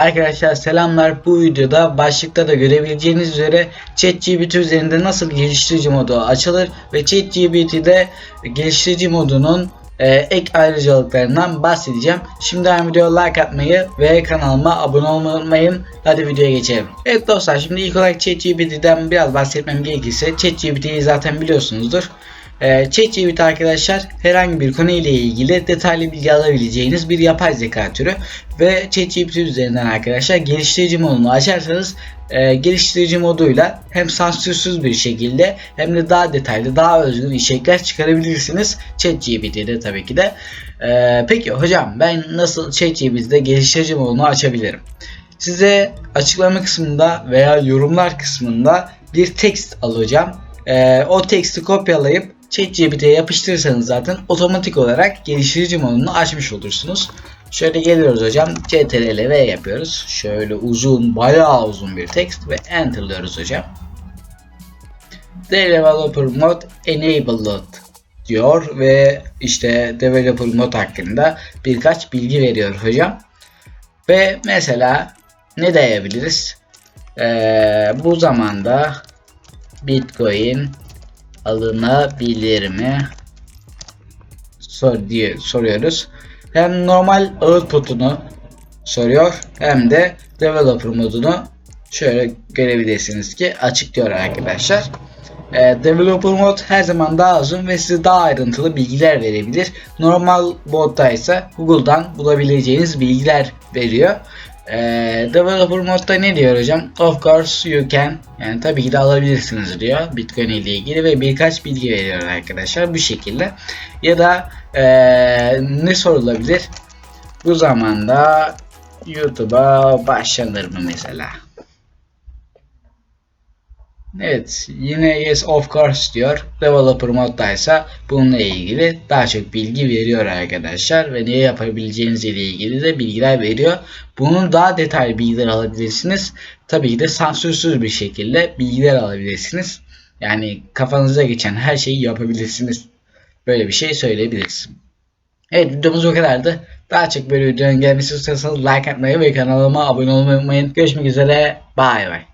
Arkadaşlar selamlar. Bu videoda başlıkta da görebileceğiniz üzere ChatGPT üzerinde nasıl geliştirici modu açılır ve ChatGPT'de geliştirici modunun e, ek ayrıcalıklarından bahsedeceğim. Şimdiden videoya like atmayı ve kanalıma abone olmayı unutmayın. Hadi videoya geçelim. Evet dostlar şimdi ilk olarak ChatGPT'den biraz bahsetmem gerekirse ChatGPT'yi zaten biliyorsunuzdur. Ee, ChatGPT arkadaşlar herhangi bir konu ile ilgili detaylı bilgi alabileceğiniz bir yapay zeka türü ve ChatGPT üzerinden arkadaşlar geliştirici modunu açarsanız e, geliştirici moduyla hem sansürsüz bir şekilde hem de daha detaylı daha özgün içerikler çıkarabilirsiniz ChatGPT'de tabii ki de. Ee, peki hocam ben nasıl ChatGPT'de geliştirici modunu açabilirim? Size açıklama kısmında veya yorumlar kısmında bir tekst alacağım. Ee, o teksti kopyalayıp ChatGPT'ye yapıştırırsanız zaten otomatik olarak geliştirici modunu açmış olursunuz. Şöyle geliyoruz hocam. CTRL V yapıyoruz. Şöyle uzun, bayağı uzun bir tekst ve enterlıyoruz hocam. Developer Mode Enabled diyor ve işte Developer Mode hakkında birkaç bilgi veriyor hocam. Ve mesela ne diyebiliriz? Ee, bu zamanda Bitcoin alınabilir mi? Sor diye soruyoruz. Hem normal output'unu soruyor hem de developer modunu şöyle görebilirsiniz ki açıklıyor arkadaşlar. Ee, developer mod her zaman daha uzun ve size daha ayrıntılı bilgiler verebilir. Normal modda ise Google'dan bulabileceğiniz bilgiler veriyor. Ee, developer modda ne diyor hocam? Of course you can. Yani tabii ki de alabilirsiniz diyor Bitcoin ile ilgili ve birkaç bilgi veriyor arkadaşlar bu şekilde. Ya da ee, ne sorulabilir? Bu zamanda YouTube'a başlanır mı mesela? Evet yine yes of course diyor. Developer moddaysa bununla ilgili daha çok bilgi veriyor arkadaşlar ve ne yapabileceğiniz ile ilgili de bilgiler veriyor. Bunun daha detaylı bilgiler alabilirsiniz. Tabii ki de sansürsüz bir şekilde bilgiler alabilirsiniz. Yani kafanıza geçen her şeyi yapabilirsiniz. Böyle bir şey söyleyebiliriz. Evet videomuz o kadardı. Daha çok böyle videonun gelmesi istiyorsanız like atmayı ve kanalıma abone olmayı unutmayın. Görüşmek üzere. Bay bay.